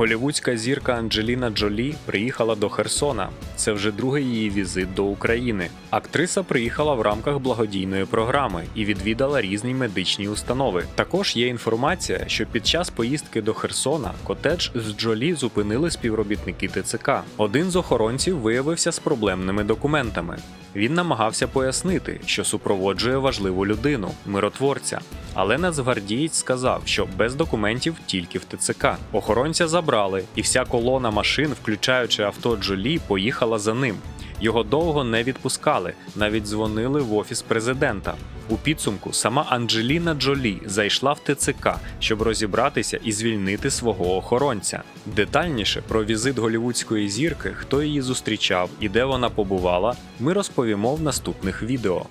Голівудська зірка Анджеліна Джолі приїхала до Херсона. Це вже другий її візит до України. Актриса приїхала в рамках благодійної програми і відвідала різні медичні установи. Також є інформація, що під час поїздки до Херсона котедж з Джолі зупинили співробітники ТЦК. Один з охоронців виявився з проблемними документами. Він намагався пояснити, що супроводжує важливу людину, миротворця. Але нацгвардієць сказав, що без документів тільки в ТЦК. Охоронця забрали, і вся колона машин, включаючи авто Джолі, поїхала за ним. Його довго не відпускали, навіть дзвонили в офіс президента. У підсумку сама Анджеліна Джолі зайшла в ТЦК, щоб розібратися і звільнити свого охоронця. Детальніше про візит голівудської зірки, хто її зустрічав і де вона побувала, ми розповімо в наступних відео.